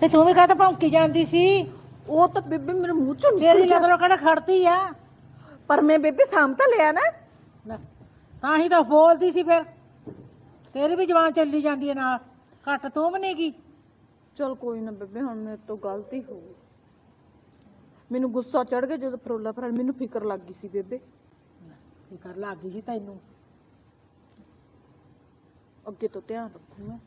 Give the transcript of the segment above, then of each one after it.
ਤੇ ਤੂੰ ਵੀ ਕਾਹਤੇ ਭੌਂਕੀ ਜਾਂਦੀ ਸੀ। ਉਹ ਤਾਂ ਬੇਬੇ ਮੇਰੇ ਮੂੰਹ ਚੋਂ ਤੇਰੀ ਨਿਕਲ ਲੱਗਦਾ ਕਿਹੜਾ ਖੜਦੀ ਆ? ਪਰ ਮੈਂ ਬੇਬੇ ਸਾਮ ਤਾਂ ਲਿਆ ਨਾ। ਲੈ, ਤਾਂ ਹੀ ਤਾਂ ਬੋਲਦੀ ਸੀ ਫਿਰ। ਤੇਰੀ ਵੀ ਜਵਾਨ ਚੱਲੀ ਜਾਂਦੀ ਹੈ ਨਾਲ। ਘੱਟ ਤੂੰ ਵੀ ਨਹੀਂਗੀ ਚਲ ਕੋਈ ਨਾ ਬੇਬੇ ਹੁਣ ਮੇਰੇ ਤੋਂ ਗਲਤੀ ਹੋ ਗਈ। ਮੈਨੂੰ ਗੁੱਸਾ ਚੜ ਗਿਆ ਜਦੋਂ ਫਰੋਲਾ ਫਰਲ ਮੈਨੂੰ ਫਿਕਰ ਲੱਗ ਗਈ ਸੀ ਬੇਬੇ। ਫਿਕਰ ਲੱਗ ਗਈ ਸੀ ਤੈਨੂੰ। ਅੱਗੇ ਤੋਂ ਧਿਆਨ ਰੱਖੂ ਮੈਂ।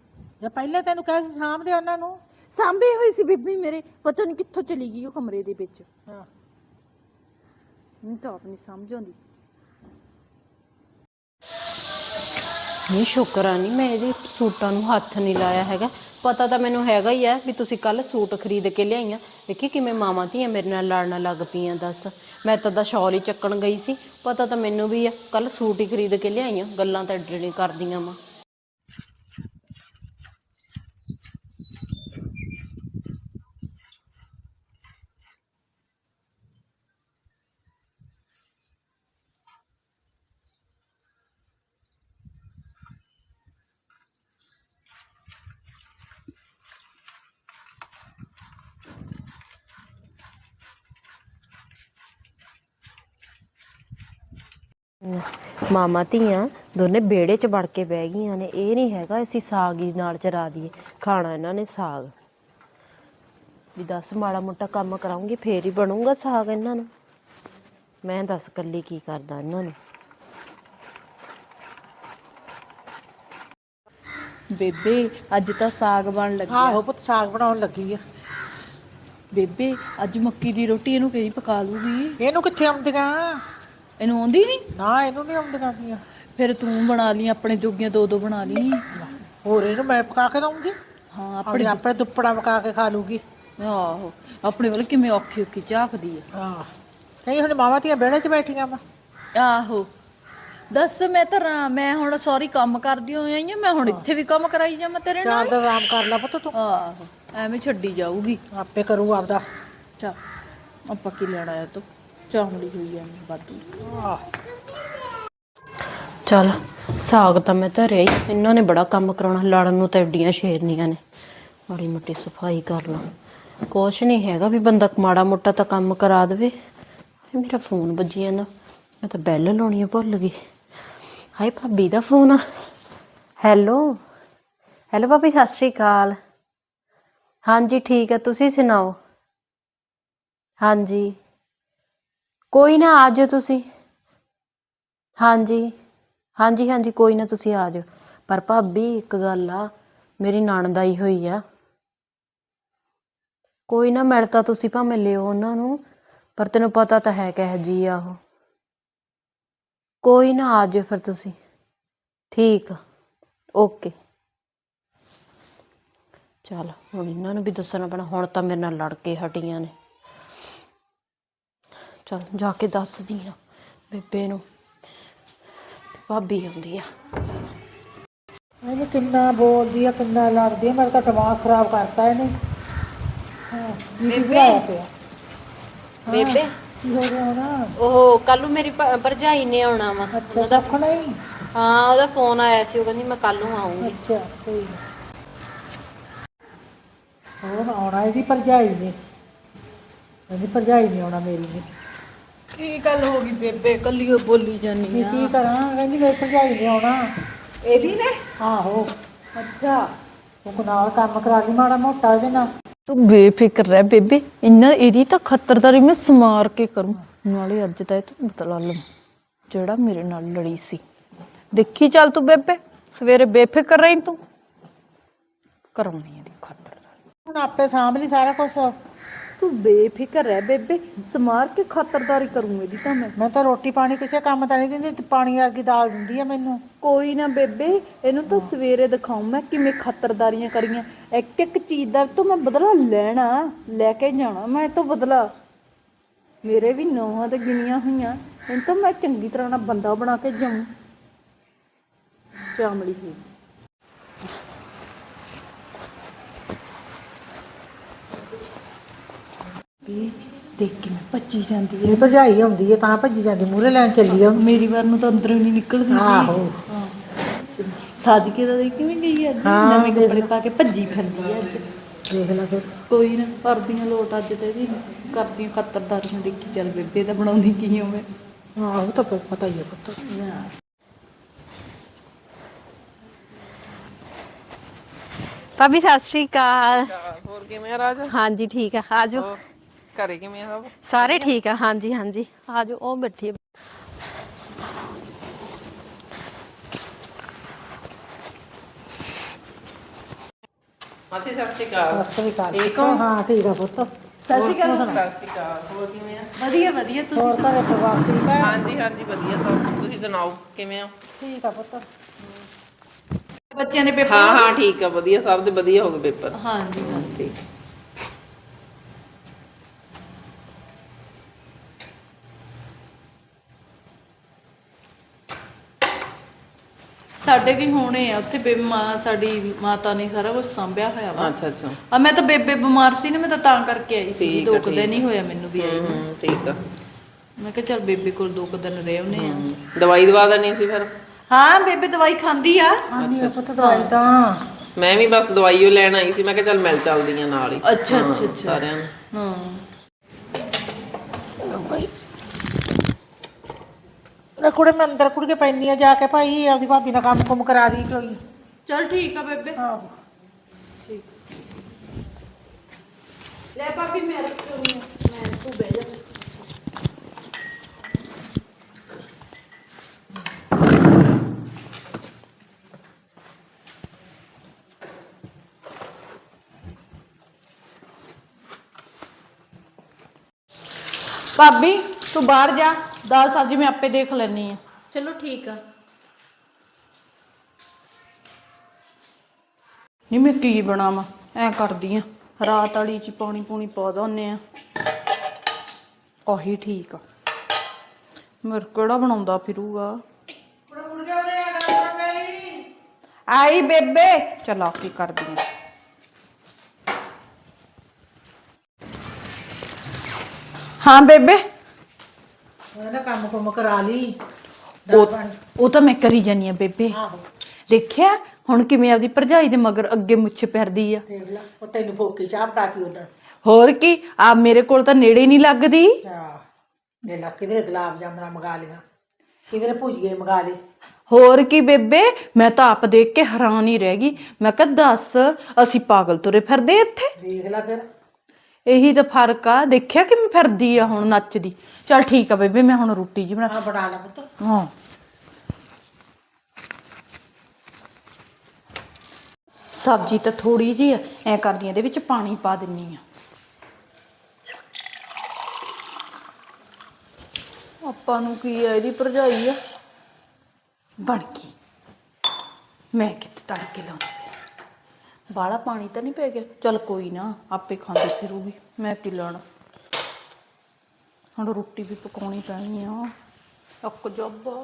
ਜੇ ਪਹਿਲੇ ਤੈਨੂੰ ਕਹਿ ਸੀ ਸਾਂਭਦੇ ਉਹਨਾਂ ਨੂੰ। ਸਾਂਭੇ ਹੋਈ ਸੀ ਬੇਬੇ ਮੇਰੇ ਪਤਾ ਨਹੀਂ ਕਿੱਥੋਂ ਚਲੀ ਗਈ ਉਹ ਕਮਰੇ ਦੇ ਵਿੱਚ। ਹਾਂ। ਮੈਨੂੰ ਤਾਂ ਆਪ ਨਹੀਂ ਸਮਝ ਆਉਂਦੀ। ਨਹੀਂ ਸ਼ੁਕਰ ਆ ਨਹੀਂ ਮੈਂ ਇਹਦੇ ਸੂਟਾਂ ਨੂੰ ਹੱਥ ਨਹੀਂ ਲਾਇਆ ਹੈਗਾ। ਪਤਾ ਤਾਂ ਮੈਨੂੰ ਹੈਗਾ ਹੀ ਆ ਵੀ ਤੁਸੀਂ ਕੱਲ ਸੂਟ ਖਰੀਦ ਕੇ ਲਿਆਈਆਂ। ਦੇਖੀ ਕਿਵੇਂ ਮਾਵਾਂ ਧੀਆਂ ਮੇਰੇ ਨਾਲ ਲੜਨ ਲੱਗ ਪਈਆਂ ਦੱਸ। ਮੈਂ ਤਾਂ ਦਾ ਸ਼ਾਲ ਹੀ ਚੱਕਣ ਗਈ ਸੀ। ਪਤਾ ਤਾਂ ਮੈਨੂੰ ਵੀ ਆ ਕੱਲ ਸੂਟ ਹੀ ਖਰੀਦ ਕੇ ਲਿਆਈਆਂ ਗੱਲਾਂ ਤਾਂ ਡੇੜੇ ਕਰਦੀਆਂ ਵਾ। ਮਾਮਾ ਧੀਆਂ ਦੋਨੇ ਬੇੜੇ 'ਚ ਵੜ ਕੇ ਬਹਿ ਗਈਆਂ ਨੇ। ਇਹ ਨਹੀਂ ਹੈਗਾ ਅਸੀਂ ਸਾਗ ਹੀ ਨਾਲ ਚਰਾ ਦਈਏ। ਖਾਣਾ ਇਹਨਾਂ ਨੇ ਸਾਗ। ਵੀ ਦੱਸ ਮਾੜਾ ਮੋਟਾ ਕੰਮ ਕਰਾਉਂਗੀ ਫੇਰ ਹੀ ਬਣੂਗਾ ਸਾਗ ਇਹਨਾਂ ਨੂੰ। ਮੈਂ ਦੱਸ ਕੱਲੀ ਕੀ ਕਰਦਾ ਇਹਨਾਂ ਨੂੰ। ਬੇਬੇ ਅੱਜ ਤਾਂ ਸਾਗ ਬਣ ਲੱਗਿਆ ਆਹੋ ਪੁੱਤ ਸਾਗ ਬਣਾਉਣ ਲੱਗੀ ਆ। ਬੇਬੇ ਅੱਜ ਮੱਕੀ ਦੀ ਰੋਟੀ ਇਹਨੂੰ ਕਿਹਦੀ ਪਕਾ ਲੂਗੀ? ਇਹਨੂੰ ਕਿੱਥੇ ਆਉਂਦੀਆਂ? ਇਹਨੂੰ ਆਉਂਦੀ ਨਹੀਂ ਨਾ ਇਹਨੂੰ ਨਹੀਂ ਆਉਂਦੀਆਂ ਪਈਆਂ ਫਿਰ ਤੂੰ ਬਣਾ ਲਈ ਆਪਣੇ ਜੋਗੀਆਂ ਦੋ ਦੋ ਬਣਾ ਲਈ। ਹੋਰ ਇਹਨੂੰ ਮੈਂ ਪਕਾ ਕੇ ਦਊਂਗੀ। ਹਾਂ ਆਪਣੇ ਆਪਣੇ ਦੁੱਪੜਾ ਪਕਾ ਕੇ ਖਾ ਲੂਗੀ। ਆਹੋ ਆਪਣੇ ਵੱਲ ਕਿਵੇਂ ਔਖੀ ਔਖੀ ਝਾਕਦੀ ਆ ਹਾਂ ਕਈ ਹੁਣ ਮਾਵਾਂ ਧੀਆਂ ਵਿਹੜੇ 'ਚ ਬੈਠੀਆਂ ਵਾ। ਆਹੋ। ਦੱਸ ਮੈਂ ਤਾਂ ਮੈਂ ਹੁਣ ਸੌਰੀ ਕੰਮ ਕਰਦੀ ਹੋਈ ਆਈ ਆ ਮੈਂ ਹੁਣ ਇੱਥੇ ਵੀ ਕੰਮ ਕਰਾਈ ਜਾਵਾਂ ਤੇਰੇ ਨਾਲ। ਚੱਲ ਆਰਾਮ ਕਰ ਲੈ ਪੁੱਤ ਤੂੰ। ਆਹੋ ਐਵੇਂ ਛੱਡੀ ਜਾਊਗੀ। ਆਪੇ ਕਰੂ ਆਪਦਾ। ਚਾ ਆਪਾਂ ਕੀ ਲੈਣਾ ਆ ਤੂੰ? ਚਾਹਮੜੀ ਹੋਈ ਐ ਬਾਦੂ ਆਹ। ਚੱਲ, ਸਾਗ ਤਾਂ ਮੈਂ ਧਰਿਆ ਹੀ। ਇਹਨਾਂ ਨੇ ਬੜਾ ਕੰਮ ਕਰਾਉਣਾ, ਲੜਨ ਨੂੰ ਤਾਂ ਐਡੀਆਂ ਸ਼ੇਰਨੀਆਂ ਨੇ। ਮਾੜੀ ਮੋਟੀ ਸਫ਼ਾਈ ਕਰ ਲਾਂ। ਕੁਛ ਨਹੀਂ ਹੈਗਾ ਵੀ ਬੰਦਾ ਮਾੜਾ ਮੋਟਾ ਤਾਂ ਕੰਮ ਕਰਾ ਦੇਵੇ। ਮੇਰਾ ਫੋਨ ਵੱਜੀ ਜਾਂਦਾ। ਮੈਂ ਤਾਂ ਬੈਲ ਲਾਉਣੀ ਆ, ਭੁੱਲ ਗਈ। ਹਾਏ, ਭਾਬੀ ਦਾ ਫੋਨ ਆ। ਹੈਲੋ? ਹੈਲੋ, ਭਾਬੀ, ਸਤਿ ਸ਼੍ਰੀ ਅਕਾਲ। ਹਾਂਜੀ, ਠੀਕ ਹੈ ਤੁਸੀਂ ਸੁਣਾਓ? ਹਾਂਜੀ। ਕੋਈ ਨਾ ਆ ਜਾਇਓ ਤੁਸੀਂ। ਹਾਂਜੀ ਹਾਂਜੀ ਹਾਂਜੀ, ਕੋਈ ਨਾ ਤੁਸੀਂ ਆ ਜਾਇਓ ਪਰ ਭਾਬੀ, ਇੱਕ ਗੱਲ ਆ, ਮੇਰੀ ਨਣਦ ਆਈ ਹੋਈ ਆ। ਕੋਈ ਨਾ ਮਿਲ ਤਾਂ ਤੁਸੀਂ ਭਾਵੇਂ ਲਿਓ ਉਹਨਾਂ ਨੂੰ, ਪਰ ਤੈਨੂੰ ਪਤਾ ਤਾਂ ਹੈ ਕਿਹ ਜੀ ਆ ਉਹ। ਕੋਈ ਨਾ ਆ ਜਾਇਓ ਫਿਰ ਤੁਸੀਂ। ਠੀਕ ਆ। ਓਕੇ। ਚਲ, ਹੁਣ ਇਹਨਾਂ ਨੂੰ ਵੀ ਦੱਸਣਾ ਪੈਣਾ, ਹੁਣ ਤਾਂ ਮੇਰੇ ਨਾਲ ਲੜ ਕੇ ਹਟੀਆਂ ਨੇ। ਚਲ ਜਾ ਕੇ ਦੱਸਦੀ ਆ ਬੇਬੇ ਨੂੰ। ਭਾਬੀ ਆਉਂਦੀ ਆ। ਇਹਨੇ ਕਿੰਨਾ ਬੋਲਦੀ ਆ ਕਿੰਨਾ ਲੜਦੀ ਆ ਮੇਰਾ ਤਾਂ ਦਿਮਾਗ ਖਰਾਬ ਕਰਤਾ ਇਹਨੇ। ਹਾਂ ਬੀਬੀ। ਬਣਾਇਆ ਪਿਆ? ਬੇਬੇ। ਕੀ ਹੋ ਗਿਆ ਹੁਣ? ਉਹ ਕੱਲ ਨੂੰ ਮੇਰੀ ਭ- ਭਰਜਾਈ ਨੇ ਆਉਣਾ ਵਾ। ਅੱਛਾ ਸੱਖਣਾ ਹੀ ਹਾਂ ਉਹਦਾ ਫੋਨ ਆਇਆ ਸੀ ਉਹ ਕਹਿੰਦੀ ਮੈਂ ਕੱਲ ਨੂੰ ਆਉਂਗੀ ਅੱਛਾ ਕੋਈ ਨਾ। ਹੁਣ ਆਉਣਾ ਇਹਦੀ ਭਰਜਾਈ ਨੇ। ਇਹਦੀ ਭਰਜਾਈ ਨੇ ਆਉਣਾ ਮੇਰੀ ਨੇ। ਕੀ ਗੱਲ ਹੋ ਗਈ ਬੇਬੇ? ਕੱਲੀ ਬੋਲੀ ਜਾਨੀ ਆ ਕੀ ਕਰਾਂ? ਕਹਿੰਦੀ ਮੇਰੀ ਭਰਜਾਈ ਨੇ ਆਉਣਾ। ਇਹਦੀ ਨੇ? ਆਹੋ। ਅੱਛਾ। ਤੂੰ ਨਾਲ ਕੰਮ ਕਰਾ ਲਈ ਮਾੜਾ ਮੋਟਾ ਇਹਦੇ ਨਾਲ। ਤੂੰ ਬੇਫਿਕਰ ਰਹਿ ਬੇਬੇ। ਇੰਨਾ ਇਹਦੀ ਤਾਂ ਖੱਤਰਦਾਰੀ ਮੈਂ ਸਮਾਰ ਕੇ ਕਰੂੰ। ਨਾਲੇ ਅੱਜ ਤਾਂ ਇਹ ਤੂੰ ਬਤਲਾ ਲਵਾਂ ਜਿਹੜਾ ਮੇਰੇ ਨਾਲ ਲੜੀ ਸੀ। ਦੇਖੀ ਚੱਲ ਤੂੰ ਬੇਬੇ। ਸਵੇਰੇ ਬੇਫਿਕਰ ਰਹੀ ਤੂੰ। ਕਰਾਉਣੀ ਇਹਦੀ ਖੱਤਰਦਾਰੀ। ਹੁਣ ਆਪੇ ਸਾਂਭ ਲਈ ਸਾਰਾ ਕੁਝ ਤੂੰ ਬੇਫਿਕਰ ਰਹਿ ਬੇਬੇ ਸਮਾਰ ਕੇ ਖੱਤਰਦਾਰੀ ਕਰੂੰ ਇਹਦੀ ਤਾਂ ਮੈਂ। ਮੈਂ ਤਾਂ ਰੋਟੀ ਪਾਣੀ ਕਿਸੇ ਕੰਮ ਤਾਂ ਨਹੀਂ ਦਿੰਦੀ ਤੇ ਪਾਣੀ ਵਰਗੀ ਦਾਲ ਦਿੰਦੀ ਆ ਮੈਨੂੰ। ਕੋਈ ਨਾ ਬੇਬੇ ਇਹਨੂੰ ਤਾਂ ਸਵੇਰੇ ਦਿਖਾਉਂ ਮੈਂ ਕਿਵੇਂ ਖੱਤਰਦਾਰੀਆਂ ਕਰੀਆਂ। ਇੱਕ ਇੱਕ ਚੀਜ਼ ਦਾ ਤੋਂ ਮੈਂ ਬਦਲਾ ਲੈਣਾ ਲੈ ਕੇ ਜਾਣਾ ਮੈਂ ਤੋਂ ਬਦਲਾ। ਮੇਰੇ ਵੀ ਨੌਹਾਂ ਤੇ ਗਿਣੀਆਂ ਹੋਈਆਂ ਇਹਨੂੰ ਤਾਂ ਮੈਂ ਚੰਗੀ ਤਰ੍ਹਾਂ ਨਾਲ ਬੰਦਾ ਬਣਾ ਕੇ ਜਾਉਂ ਚਾਮੜੀ ਹੋਈ ਵੀ ਦੇਖ ਕੇ ਮੈਂ ਭੱਜੀ ਜਾਂਦੀ ਇਹ ਭਰਜਾਈ ਆਉਂਦੀ ਹੈ ਤਾਂ ਭੱਜੀ ਜਾਂਦੀ ਮੂਹਰੇ ਲੈਣ ਚੱਲੀ ਆ ਮੇਰੀ ਵਾਰ ਨੂੰ ਤਾਂ ਅੰਦਰੋਂ ਹੀ ਨਹੀਂ ਨਿਕਲਦੀ ਆਹੋ। ਸਾਦਕੇ ਦਾ ਦੇਖ ਕਿਵੇਂ ਗਈ ਅੱਜ। ਹਾਂ, ਨਵੇਂ ਦੇਖ ਕੱਪੜੇ ਪਾ ਕੇ ਭੱਜੀ ਫਿਰਦੀ ਹੈ ਅੱਜ। ਦੇਖ ਲੈ ਫਿਰ। ਕੋਈ ਨਾ ਕਰਦੀਆਂ ਲੋਟ ਅੱਜ ਤੇ ਵੀ ਕਰਦੀਆਂ ਖੱਤਰਦਾਰੀਆਂ ਦੇਖੀ ਚੱਲ ਬੇਬੇ ਤਾਂ ਬਣਾਉਂਦੀ ਕੀ ਹੋਵੇ ਹਾਂ ਉਹ ਤਾਂ ਪ- ਪਤਾ ਹੀ ਹੈ ਪੁੱਤ। ਭਾਬੀ ਸਤਿ ਸ਼੍ਰੀ ਅਕਾਲ। ਹੋਰ ਕਿਵੇਂ ਆ ਰਾਜ? ਹਾਂਜੀ ਠੀਕ ਆ। ਆਜੋ ਘਰੇ ਕਿਵੇਂ ਆ ਸਭ? ਸਾਰੇ ਠੀਕ ਆ ਹਾਂਜੀ ਹਾਂਜੀ। ਆਜੋ ਉਹ ਬੈਠੀ ਆ। ਮਾਸੀ ਸਤਿ ਸ਼੍ਰੀ ਅਕਾਲ। ਸਤਿ ਸ੍ਰੀ ਅਕਾਲ। ਠੀਕ ਹੋ? ਹਾਂ ਠੀਕ ਆ ਪੁੱਤ। ਸਤਿ ਸ਼੍ਰੀ ਅਕਾਲ। ਸਤਿ ਸ਼੍ਰੀ ਅਕਾਲ। ਹੋਰ ਕਿਵੇਂ ਆ? ਵਧੀਆ ਵਧੀਆ। ਤੁਸੀਂ ਹੋਰ ਘਰੇ ਪਰਿਵਾਰ ਠੀਕ ਹੈ ਹਾਂਜੀ ਹਾਂਜੀ ਵਧੀਆ ਸਭ। ਤੁਸੀਂ ਸੁਣਾਓ ਕਿਵੇਂ ਆ ਠੀਕ ਆ ਪੁੱਤ। ਬੱਚਿਆਂ ਦੇ ਪੇਪਰ ਹਾਂ ਹਾਂ ਠੀਕ ਆ ਵਧੀਆ ਸਭ ਦੇ ਵਧੀਆ ਹੋ ਗਏ ਪੇਪਰ। ਹਾਂਜੀ ਹਾਂਜੀ। ਸਾਡੇ ਵੀ ਹੋਣੇ ਆ ਉੱਥੇ ਬੇ ਮਾਂ ਸਾਡੀ ਮਾਤਾ ਨੇ ਸਾਰਾ ਕੁਝ ਸੰਭਿਆ ਹੋਇਆ ਵਾ। ਅੱਛਾ ਅੱਛਾ। ਆ ਮੈਂ ਤਾਂ ਬੇਬੇ ਬਿਮਾਰ ਸੀ ਨਾ ਮੈਂ ਤਾਂ ਤਾਂ ਕਰਕੇ ਆਈ ਸੀ ਠੀਕ ਦੋ ਆ, ਕੁ ਠੀਕ ਦਿਨ ਹੀ ਹੋਇਆ ਮੈਨੂੰ ਵੀ ਆਈ ਹੂੰ ਠੀਕ ਆ। ਮੈਂ ਕਿਹਾ ਚੱਲ ਬੇਬੇ ਕੋਲ ਦੋ ਕੁ ਦਿਨ ਰਹਿ ਆਉਨੇ ਆ। ਦਵਾਈ ਦਵਾ ਦੇਣੀ ਸੀ ਫਿਰ? ਹਾਂ ਬੇਬੇ ਦਵਾਈ ਖਾਂਦੀ ਆ। ਆਨੀ ਆ ਪੁੱਤ ਦਵਾਈ ਤਾਂ। ਮੈਂ ਵੀ ਬਸ ਦਵਾਈ ਉਹ ਲੈਣ ਆਈ ਸੀ ਮੈਂ ਕਿਹਾ ਚੱਲ ਮਿਲ ਚੱਲਦੀ ਆ ਨਾਲ ਹੀ। ਅੱਛਾ ਹਾਂ, ਅੱਛਾ। ਅੱਛਾ ਸਾਰਿਆਂ ਨੂੰ। ਹਾਂ। ਲੈ ਕੁੜੇ ਮੈਂ ਅੰਦਰ ਕੁੜ ਕੇ ਪੈਣੀ ਆ ਜਾ ਕੇ ਭਾਈ ਆਪਦੀ ਭਾਬੀ ਨਾਲ ਕੰਮ ਕੁਮ ਕਰਾ ਦੀ ਕੋਈ। ਚਲ ਠੀਕ ਆ ਬੇਬੇ। ਆਹੋ। ਲੈ ਭਾਬੀ ਮੈਂ ਰੱਖੂਗੀ ਮੈਂ ਤੂੰ ਬਹਿ ਜਾ। ਭਾਬੀ ਤੂੰ ਬਾਹਰ ਜਾ। ਦਾਲ ਸਬਜ਼ੀ ਮੈਂ ਆਪੇ ਦੇਖ ਲੈਣੀ ਆ ਚਲੋ ਠੀਕ ਆ। ਨਹੀਂ ਮੈਂ ਕੀ ਬਣਾਵਾਂ? ਐ ਕਰਦੀ ਆ ਰਾਤ ਵਾਲੀ ਚ ਪਾਣੀ ਪੂਣੀ ਪਾ ਦੋਨੇ ਆ ਆਹੀ ਠੀਕ ਆ। ਮੇਰੇ ਕਿਹੜਾ ਬਣਾਉਂਦਾ ਫਿਰੂਗਾ? ਆਈ ਬੇਬੇ। ਚਲਾ ਕੀ ਕਰਦੀ ਆ ਹਾਂ ਬੇਬੇ। ਉਹਨੇ ਨਾ ਕੰਮ ਕੁਮ ਕਰਾ ਲਈ। ਉਹ ਉਹ ਤਾਂ ਮੈਂ ਕਰੀ ਜਾਨੀ ਆ ਬੇਬੇ। ਆਹੋ। ਦੇਖਿਆ? ਹੁਣ ਕਿਵੇਂ ਆਪਦੀ ਭਰਜਾਈ ਦੇ ਮਗਰ ਅੱਗੇ ਮੁੱਛ ਫਿਰਦੀ ਆ। ਦੇਖ ਲੈ ਉਹ ਤੈਨੂੰ ਫੋਕੀ ਚਾਹ ਪਟਾਤੀ ਉਧਰ ਹੋਰ ਕੀ ਆ ਮੇਰੇ ਕੋਲ ਤਾਂ ਨੇੜੇ ਨਹੀਂ ਲੱਗਦੀ। ਚਾ ਦੇ ਲਾ ਕਿਧਰੇ ਗੁਲਾਬ ਜਾਮਣਾ ਮੰਗਾ ਲਿਆ ਕਿਧਰੇ ਭੁਜੀਏ ਮੰਗਾ ਲਈ ਹੋਰ ਕੀ ਬੇਬੇ ਮੈਂ ਤਾਂ ਆਪ ਦੇਖ ਕੇ ਹੈਰਾਨ ਹੀ ਰਹਿ ਗਈ। ਮੈਂ ਕਿਹਾ ਦੱਸ ਅਸੀਂ ਪਾਗਲ ਤੁਰੇ ਫਿਰਦੇ ਇੱਥੇ? ਦੇਖ ਲੈ ਫਿਰ। ਇਹੀ ਤਾਂ ਫ਼ਰਕ ਆ। ਦੇਖਿਆ ਕਿਵੇਂ ਫਿਰਦੀ ਆ ਹੁਣ ਨੱਚਦੀ। ਚਲ ਠੀਕ ਆ ਬੇਬੇ ਮੈਂ ਹੁਣ ਰੋਟੀ ਜੀ ਬਣਾ ਬਣਾ ਲੈ ਪੁੱਤ। ਹਾਂ। ਸਬਜ਼ੀ ਤਾਂ ਥੋੜੀ ਜੀ ਆ ਐ ਕਰਦੀ ਆ ਇਹਦੇ ਵਿੱਚ ਪਾਣੀ ਪਾ ਦਿੰਨੀ ਆ। ਆਪਾਂ ਨੂੰ ਕੀ ਆ ਇਹਦੀ ਭਰਜਾਈ ਆ? ਬਣ ਗਈ। ਮੈਂ ਕਿੱਥੇ ਤੜਕੇ ਲਾਉਂਦੀ ਬਾਲਾ ਪਾਣੀ ਤਾਂ ਨਹੀਂ ਪੈ ਗਿਆ। ਚਲ ਕੋਈ ਨਾ ਆਪੇ ਖਾਂਦੀ ਫਿਰੂਗੀ ਮੈਂ ਕੀ ਲੈਣਾ। ਹੁਣ ਰੋਟੀ ਵੀ ਪਕਾਉਣੀ ਪੈਣੀ ਆ। ਅੱਕ ਜੱਬਾ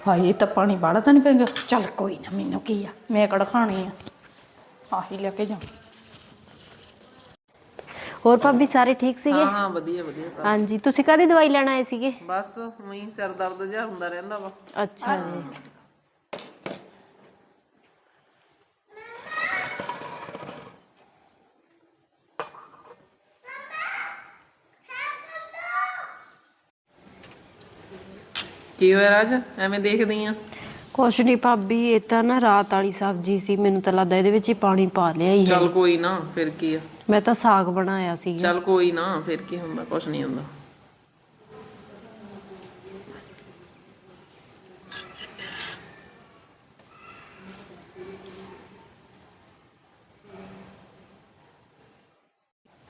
ਹਾਏ ਇਹ ਤਾਂ ਪਾਣੀ ਬਾੜਾ ਤਾਂ ਨਹੀਂ ਪੈਂਦਾ ਚੱਲ ਕੋਈ ਨਾ ਮੈਨੂੰ ਕੀ ਆ ਮੈਂ ਕਿਹੜਾ ਖਾਣੀ ਆ। ਆਹੀ ਲੈ ਕੇ ਜਾ। ਹੋਰ ਭਾਬੀ ਸਾਰੇ ਠੀਕ ਸੀਗੇ? ਹਾਂ ਹਾਂ ਵਧੀਆ ਵਧੀਆ ਸਭ ਹਾਂਜੀ ਤੁਸੀਂ ਕਾਹਦੀ ਦਵਾਈ ਲੈਣ ਆਏ ਸੀਗੇ? ਬਸ ਉਹੀ ਸਿਰ ਦਰਦ ਜਿਹਾ ਹੁੰਦਾ ਰਹਿੰਦਾ ਵਾ। ਅੱਛਾ। ਜੀ ਕੀ ਹੋਇਆ ਰਾਜ? ਐਵੇਂ ਦੇਖਦੀ ਆ। ਕੁਛ ਨਹੀਂ ਭਾਬੀ ਇਹ ਤਾਂ ਨਾ ਰਾਤ ਵਾਲੀ ਸਬਜ਼ੀ ਸੀ। ਮੈਨੂੰ ਤਾਂ ਲੱਗਦਾ ਇਹਦੇ ਵਿੱਚ ਹੀ ਪਾਣੀ ਪਾ ਲਿਆ ਹੀ। ਹੈ ਚੱਲ ਕੋਈ ਨਾ ਫਿਰ ਕੀ ਆ? ਮੈਂ ਤਾਂ ਸਾਗ ਬਣਾਇਆ ਸੀ ਚੱਲ ਕੋਈ ਨਾ ਫਿਰ ਕੀ ਹੁੰਦਾ ਕੁਛ ਨਹੀਂ ਹੁੰਦਾ।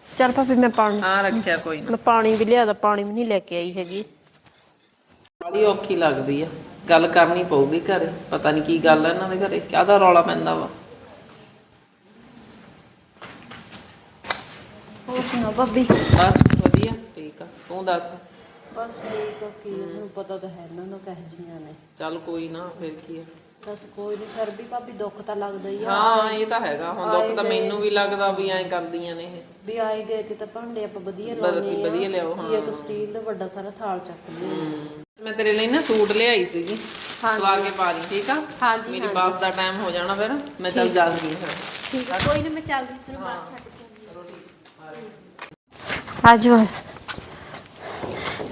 ਚੱਲ ਭਾਬੀ ਮੈਂ ਪਾਣੀ ਹਾਂ ਰੱਖਿਆ ਕੋਈ ਨਾ। ਮੈਂ ਪਾਣੀ ਵੀ ਲਿਆਦਾ ਪਾਣੀ ਵੀ ਨਹੀਂ ਲੈ ਕੇ ਆਈ ਹੈਗੀ। ਬੜੀ ਔਖੀ ਲੱਗਦੀ ਆ। ਗੱਲ ਕਰਨੀ ਪਊਗੀ ਘਰੇ। ਪਤਾ ਨਹੀਂ ਕੀ ਗੱਲ ਆ ਇਹਨਾਂ ਦੇ ਘਰੇ। ਕਾਹਦਾ ਰੌਲਾ ਪੈਂਦਾ ਵਾ? ਹੋਰ ਸੁਣਾ ਭਾਬੀ? ਬਸ ਵਧੀਆ ਠੀਕ ਆ। ਤੂੰ ਦੱਸ? ਬਸ ਠੀਕ ਆ। ਕੀ ਤੁਹਾਨੂੰ ਪਤਾ ਤਾਂ ਹੈ ਇਹਨਾਂ ਦਾ ਕਹਿ ਜੀਆਂ ਨੇ। ਚੱਲ ਕੋਈ ਨਾ ਫਿਰ ਕੀ ਆ? ਬਸ ਕੋਈ ਨਹੀਂ ਫਿਰ ਵੀ ਭਾਬੀ ਦੁੱਖ ਤਾਂ ਲੱਗਦਾ ਹੀ ਆ। ਹਾਂ ਇਹ ਤਾਂ ਹੈਗਾ। ਹੁਣ ਦੁੱਖ ਤਾਂ ਮੈਨੂੰ ਵੀ ਲੱਗਦਾ ਵੀ ਐਂ ਕਰਦੀਆਂ ਨੇ ਇਹ। ਵੀ ਆਏ ਗਏ ਤੇ ਤਾਂ ਭਾਂਡੇ ਆਪਾਂ ਵਧੀਆ ਬਲਕਿ ਲਾਉਣੇ ਆ। ਵਧੀਆ ਲਿਆਓ ਕੀ ਇੱਕ ਸਟੀਲ ਦਾ ਵੱਡਾ ਸਾਰਾ ਥਾਲ ਚੱਕ ਲਿਆ। ਹੂੰ। ਮੈਂ ਤੇਰੇ ਲਈ ਨਾ ਸੂਟ ਲਿਆਈ ਸੀਗੀ। ਸਵਾ ਕੇ ਪਾ ਲਈ ਠੀਕ ਆ? ਹਾਂਜੀ ਮੇਰੀ ਬੱਸ ਦਾ ਟਾਈਮ ਹੋ ਜਾਣਾ ਫਿਰ ਮੈਂ ਚੱਲ ਜਾਂਦੀ ਹਾਂ ਠੀਕ ਹੈ। ਕੋਈ ਨਾ ਮੈਂ ਚੱਲਦੀ ਤੈਨੂੰ ਬਾਅਦ ਛੱਡ ਕੇ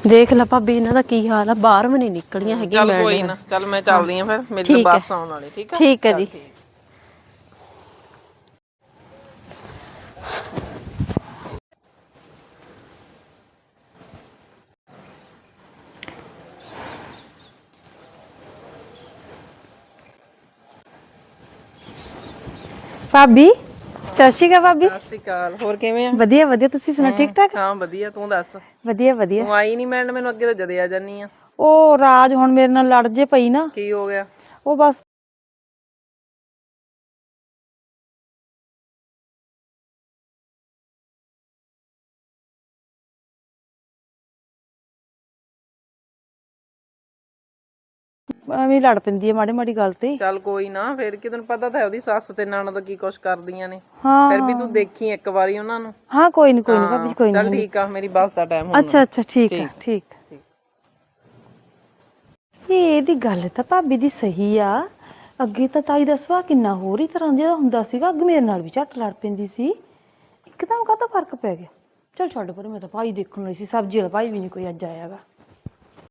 ਦੇਖ ਲੈ ਭਾਬੀ ਇਹਨਾਂ ਦਾ ਕੀ ਹਾਲ ਆ? ਬਾਹਰ ਵੀ ਨਹੀਂ ਨਿਕਲੀਆਂ ਹੈਗੀਆਂ ਚੱਲ ਮੈਂ ਕੋਈ ਨਾ ਚੱਲ ਮੈਂ ਚੱਲਦੀ ਹਾਂ ਫਿਰ ਮੇਰੀ ਤਾਂ। ਬੱਸ ਆਉਣ ਵਾਲੀ ਠੀਕ ਆ? ਠੀਕ ਹੈ ਜੀ। ਭਾਬੀ ਸਤਿ ਸ਼੍ਰੀ ਅਕਾਲ ਭਾਬੀ। ਸਤਿ ਸ਼੍ਰੀ ਅਕਾਲ ਹੋਰ ਕਿਵੇਂ ਆ? ਵਧੀਆ ਵਧੀਆ ਤੁਸੀਂ ਸੁਣਾ ਠੀਕ ਠਾਕ? ਹਾਂ ਵਧੀਆ ਤੂੰ ਦੱਸ? ਵਧੀਆ ਵਧੀਆ। ਤੂੰ ਆਈ ਨਹੀਂ ਮੈਂ ਮੈਨੂੰ ਅੱਗੇ ਤਾਂ ਜਦੇ ਆ ਜਾਨੀ ਆ। ਉਹ ਰਾਜ ਹੁਣ ਮੇਰੇ ਨਾਲ ਲੜ ਜੇ ਪਈ ਨਾ। ਕੀ ਹੋ ਗਿਆ? ਉਹ ਬਸ ਐਵੇਂ ਲੜ ਪੈਂਦੀ ਹੈ ਮਾੜੀ ਮਾੜੀ ਗੱਲ ਤੇ ਚੱਲ ਕੋਈ ਨਾ ਫਿਰ ਕੀ ਤੈਨੂੰ ਪਤਾ ਤਾਂ ਹੈ ਉਹਦੀ ਸੱਸ ਤੇ ਨਣਦ ਕੀ ਕੁਛ ਕਰਦੀਆਂ ਨੇ। ਹਾਂ ਫਿਰ ਵੀ ਤੂੰ ਦੇਖੀ ਇੱਕ ਵਾਰੀ ਉਹਨਾਂ ਨੂੰ। ਹਾਂ ਕੋਈ ਨਹੀਂ ਕੋਈ ਨਹੀਂ ਭਾਬੀ ਜੀ, ਕੋਈ ਚੱਲ ਨਹੀਂ ਠੀਕ ਆ ਮੇਰੀ ਬੱਸ ਦਾ ਟਾਈਮ ਹੋ ਅੱਛਾ ਅੱਛਾ ਠੀਕ ਹੈ ਠੀਕ। ਇਹ ਇਹਦੀ ਗੱਲ ਤਾਂ ਭਾਬੀ ਦੀ ਸਹੀ ਆ। ਅੱਗੇ ਤਾਂ ਤਾਈ ਦਾ ਸੁਭਾਅ ਕਿੰਨਾ ਹੋਰ ਹੀ ਤਰ੍ਹਾਂ ਦਾ ਹੁੰਦਾ ਸੀਗਾ ਅੱਗੇ ਮੇਰੇ ਨਾਲ ਵੀ ਝੱਟ ਲੜ ਪੈਂਦੀ ਸੀ। ਇੱਕਦਮ ਕਾਹਦਾ ਫ਼ਰਕ ਪੈ ਗਿਆ? ਚਲ ਛੱਡ ਪਰ ਮੈਂ ਤਾਂ ਭਾਈ ਦੇਖਣ ਲਈ ਸੀ ਸਬਜ਼ੀ ਵਾਲਾ ਭਾਈ ਵੀ ਨਹੀਂ ਕੋਈ ਅੱਜ ਆਇਆਗਾ